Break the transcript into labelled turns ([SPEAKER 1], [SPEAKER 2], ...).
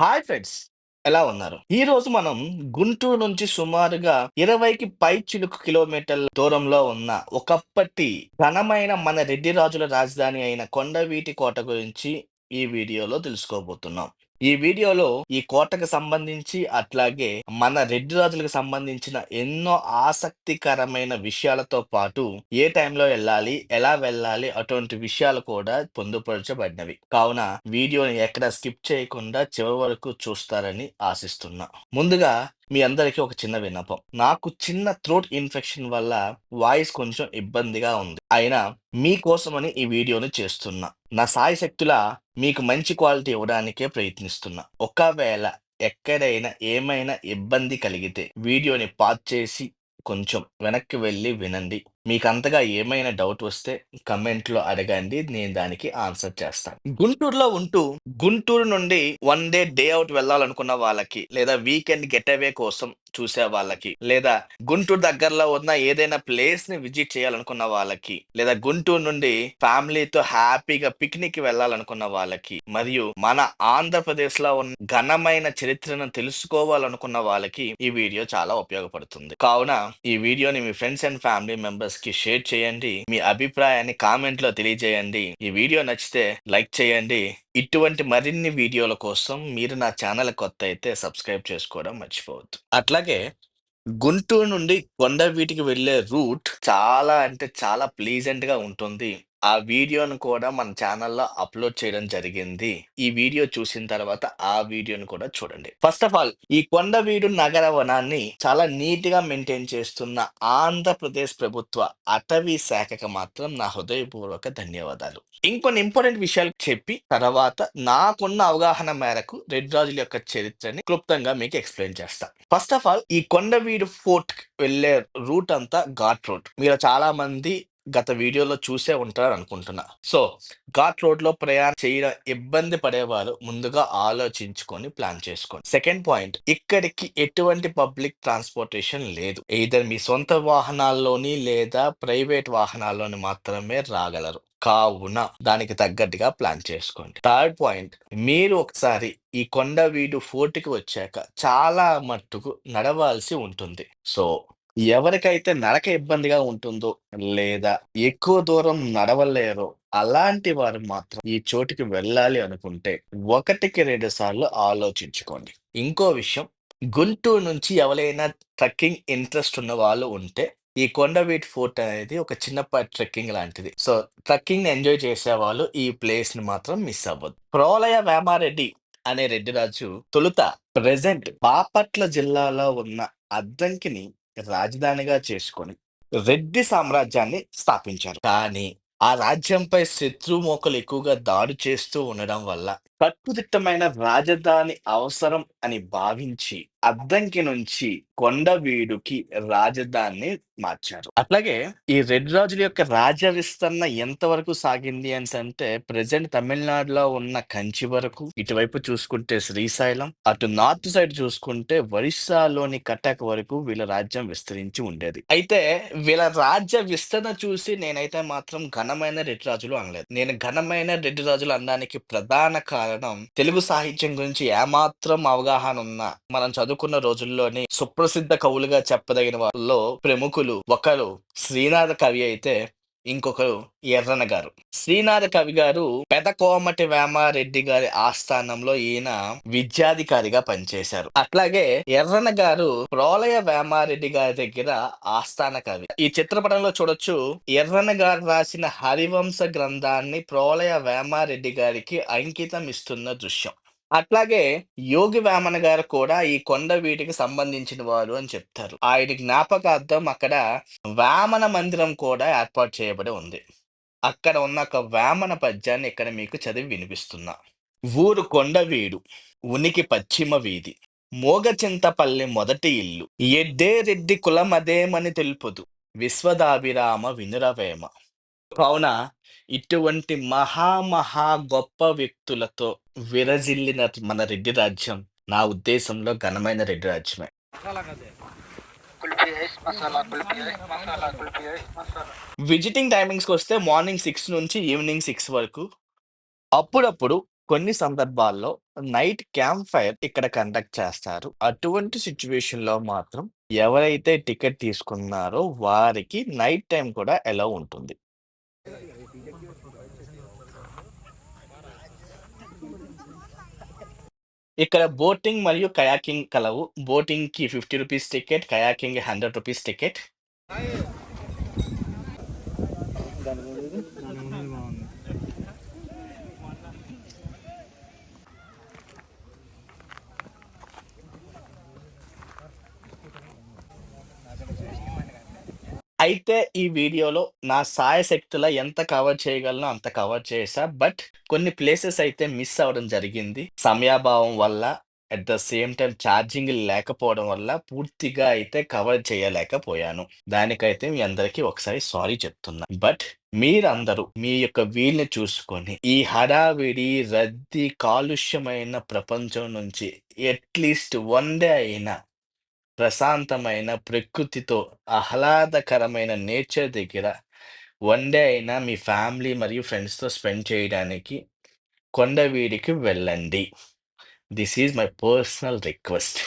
[SPEAKER 1] Hi friends. ఎలా ఉన్నారు? ఈ రోజు మనం గుంటూరు నుంచి సుమారుగా ఇరవైకి పై చిలుకు కిలోమీటర్ల దూరంలో ఉన్న ఒకప్పటి ఘనమైన మన రెడ్డి రాజుల రాజధాని అయిన కొండవీటి కోట గురించి ఈ వీడియోలో తెలుసుకోబోతున్నాం. ఈ వీడియోలో ఈ కోటకు సంబంధించి అట్లాగే మన రెడ్డి రాజులకు సంబంధించిన ఎన్నో ఆసక్తికరమైన విషయాలతో పాటు ఏ టైంలో వెళ్ళాలి ఎలా వెళ్ళాలి అటువంటి విషయాలు కూడా పొందుపరచబడినవి. కావున వీడియోని ఎక్కడ స్కిప్ చేయకుండా చివరి వరకు చూస్తారని ఆశిస్తున్నా. ముందుగా మీ అందరికీ ఒక చిన్న విన్నపం. నాకు చిన్న థ్రోట్ ఇన్ఫెక్షన్ వల్ల వాయిస్ కొంచెం ఇబ్బందిగా ఉంది. అయినా మీకోసమని ఈ వీడియోని చేస్తున్నా. నా సాయి శక్తుల మీకు మంచి క్వాలిటీ ఇవ్వడానికే ప్రయత్నిస్తున్నా. ఒకవేళ ఎక్కడైనా ఏమైనా ఇబ్బంది కలిగితే వీడియోని పాజ్ చేసి కొంచెం వెనక్కి వెళ్ళి వినండి. మీకు అంతగా ఏమైనా డౌట్ వస్తే కమెంట్లో అడగండి నేను దానికి ఆన్సర్ చేస్తాను. గుంటూరులో ఉంటూ గుంటూరు నుండి వన్ డే డే అవుట్ వెళ్ళాలనుకున్న వాళ్ళకి లేదా వీకెండ్ గెట్ అవే కోసం చూసే వాళ్ళకి లేదా గుంటూరు దగ్గరలో ఉన్న ఏదైనా ప్లేస్ని విజిట్ చేయాలనుకున్న వాళ్ళకి లేదా గుంటూరు నుండి ఫ్యామిలీతో హ్యాపీగా పిక్నిక్ వెళ్ళాలనుకున్న వాళ్ళకి మరియు మన ఆంధ్రప్రదేశ్లో ఉన్న ఘనమైన చరిత్రను తెలుసుకోవాలనుకున్న వాళ్ళకి ఈ వీడియో చాలా ఉపయోగపడుతుంది. కావున ఈ వీడియోని మీ ఫ్రెండ్స్ అండ్ ఫ్యామిలీ మెంబర్స్ కి షేర్ చేయండి మీ అభిప్రాయాన్ని కామెంట్లో తెలియజేయండి. ఈ వీడియో నచ్చితే లైక్ చేయండి. ఇటువంటి మరిన్ని వీడియోల కోసం మీరు నా ఛానల్ కొత్త అయితే సబ్స్క్రైబ్ చేసుకోవడం మర్చిపోవద్దు. అట్లాగే గుంటూరు నుండి కొండవీటికి వెళ్ళే రూట్ చాలా అంటే చాలా ప్లీజెంట్గా ఉంటుంది. ఆ వీడియోను కూడా మన ఛానల్లో అప్లోడ్ చేయడం జరిగింది. ఈ వీడియో చూసిన తర్వాత ఆ వీడియోను కూడా చూడండి. ఫస్ట్ ఆఫ్ ఆల్ ఈ కొండవీడు నగర వనాన్ని చాలా నీట్గా మెయింటైన్ చేస్తున్న ఆంధ్రప్రదేశ్ ప్రభుత్వ అటవీ శాఖకు మాత్రం నా హృదయపూర్వక ధన్యవాదాలు. ఇంకొన్ని ఇంపార్టెంట్ విషయాలు చెప్పి తర్వాత నాకున్న అవగాహన మేరకు రెడ్ రాజుల యొక్క చరిత్రని క్లుప్తంగా మీకు ఎక్స్ప్లెయిన్ చేస్తా. ఫస్ట్ ఆఫ్ ఆల్ ఈ కొండవీడు ఫోర్ట్ వెళ్ళే రూట్ అంతా ఘాట్ రోడ్. మీరు చాలా మంది గత వీడియోలో చూసే ఉంటారు అనుకుంటున్నా సో ఘాట్ రోడ్లో ప్రయాణం చేయడం ఇబ్బంది పడేవారు ముందుగా ఆలోచించుకొని ప్లాన్ చేసుకోండి. సెకండ్ పాయింట్ ఇక్కడికి ఎటువంటి పబ్లిక్ ట్రాన్స్పోర్టేషన్ లేదు. ఇద్దరు మీ సొంత వాహనాల్లోని లేదా ప్రైవేట్ వాహనాల్లోని మాత్రమే రాగలరు. కావున దానికి తగ్గట్టుగా ప్లాన్ చేసుకోండి. థర్డ్ పాయింట్ మీరు ఒకసారి ఈ కొండవీడు ఫోర్ట్కి వచ్చాక చాలా మట్టుకు నడవాల్సి ఉంటుంది. సో ఎవరికైతే నడక ఇబ్బందిగా ఉంటుందో లేదా ఎక్కువ దూరం నడవలేరో అలాంటి వారు మాత్రం ఈ చోటికి వెళ్ళాలి అనుకుంటే ఒకటికి రెండు సార్లు ఆలోచించుకోండి. ఇంకో విషయం గుంటూరు నుంచి ఎవరైనా ట్రెక్కింగ్ ఇంట్రెస్ట్ ఉన్న వాళ్ళు ఉంటే ఈ కొండవీటి ఫోర్ట్ అనేది ఒక చిన్నపాటి ట్రెక్కింగ్ లాంటిది. సో ట్రెక్కింగ్ ఎంజాయ్ చేసే వాళ్ళు ఈ ప్లేస్ని మాత్రం మిస్ అవ్వద్దు. ప్రోలయ వేమారెడ్డి అనే రెడ్డిరాజు తొలుత ప్రెజెంట్ బాపట్ల జిల్లాలో ఉన్న అద్దంకిని రాజధానిగా చేసుకొని రెడ్డి సామ్రాజ్యాన్ని స్థాపించారు. కానీ ఆ రాజ్యంపై శత్రుమోకలు ఎక్కువగా దాడి చేస్తూ ఉండడం వల్ల కట్టుదిట్టమైన రాజధాని అవసరం అని భావించి అద్దంకి నుంచి కొండవీడుకి రాజధానిని మార్చారు. అట్లాగే ఈ రెడ్ రాజుల యొక్క రాజ్య విస్తరణ ఎంత వరకు సాగింది అని అంటే ప్రజెంట్ తమిళనాడులో ఉన్న కంచి వరకు. ఇటువైపు చూసుకుంటే శ్రీశైలం అటు నార్త్ సైడ్ చూసుకుంటే ఒరిస్సాలోని కటక్ వరకు వీళ్ళ రాజ్యం విస్తరించి ఉండేది. అయితే వీళ్ళ రాజ్య విస్తరణ చూసి నేనైతే మాత్రం ఘనమైన రెడ్ రాజులు అనలేదు. నేను ఘనమైన రెడ్ రాజులు అనడానికి ప్రధాన కారణం తెలుగు సాహిత్యం గురించి ఏమాత్రం అవగాహన ఉన్నా మనం చదువుకున్న రోజుల్లోని సుప్రసిద్ధ కవులుగా చెప్పదగిన వాళ్ళలో ప్రముఖులు. ఒకరు శ్రీనాథ కవి అయితే ఇంకొకరు ఎర్రన గారు. శ్రీనాథ కవి గారు పెదకోమటి వేమారెడ్డి గారి ఆస్థానంలో ఈయన విద్యాధికారిగా పనిచేశారు. అట్లాగే ఎర్రన గారు ప్రోలయ వేమారెడ్డి గారి దగ్గర ఆస్థాన కవి. ఈ చిత్రపటంలో చూడొచ్చు ఎర్రన గారు రాసిన హరివంశ గ్రంథాన్ని ప్రోలయ వేమారెడ్డి గారికి అంకితం ఇస్తున్న దృశ్యం. అట్లాగే యోగి వేమన గారు కూడా ఈ కొండ వీటికి సంబంధించిన వారు అని చెప్తారు. ఆయన జ్ఞాపకార్థం అక్కడ వేమన మందిరం కూడా ఏర్పాటు చేయబడి ఉంది. అక్కడ ఉన్న ఒక వేమన పద్యాన్ని ఇక్కడ మీకు చదివి వినిపిస్తున్నా. ఊరు కొండవీడు ఉనికి పశ్చిమ వీధి మోగచింతపల్లి మొదటి ఇల్లు ఎడ్డే రెడ్డి కులమదేమని తెలుపుదు విశ్వదాభిరామ వినురవేమ. కావున ఇటువంటి మహా మహా గొప్ప వ్యక్తులతో విరజిల్లిన మన రెడ్డి రాజ్యం నా ఉద్దేశంలో ఘనమైన రెడ్డి రాజ్యమే విజిటింగ్ టైమింగ్స్కి వస్తే మార్నింగ్ సిక్స్ నుంచి ఈవినింగ్ సిక్స్ వరకు అప్పుడప్పుడు కొన్ని సందర్భాల్లో నైట్ క్యాంప్ ఫైర్ ఇక్కడ కండక్ట్ చేస్తారు. అటువంటి సిట్యుయేషన్‌లో మాత్రం ఎవరైతే టికెట్ తీసుకున్నారో వారికి నైట్ టైం కూడా ఎలా ఉంటుంది. ఇక్కడ బోటింగ్ మరియు కయాకింగ్ కలవు. బోటింగ్‌కి రూ. 50 టికెట్. కయాకింగ్‌కి రూ. 100 టికెట్. అయితే ఈ వీడియోలో నా శాయశక్తులా ఎంత కవర్ చేయగలనో అంత కవర్ చేశా. బట్ కొన్ని ప్లేసెస్ అయితే మిస్ అవ్వడం జరిగింది. సమయాభావం వల్ల, at the same time charging లేకపోవడం వల్ల పూర్తిగా అయితే కవర్ చేయలేకపోయాను. దానికైతే మీ అందరికీ ఒకసారి సారీ చెప్తున్నా. బట్ మీరందరూ మీ యొక్క వీల్ని చూసుకొని ఈ హడావిడి, రద్దీ, కాలుష్యమైన ప్రపంచం నుంచి అట్‌లీస్ట్ వన్ డే అయినా ప్రశాంతమైన ప్రకృతితో, ఆహ్లాదకరమైన నేచర్ దగ్గర వన్ డే అయినా మీ ఫ్యామిలీ మరియు ఫ్రెండ్స్‌తో స్పెండ్ చేయడానికి కొండవీడికి వెళ్ళండి. This is my personal request.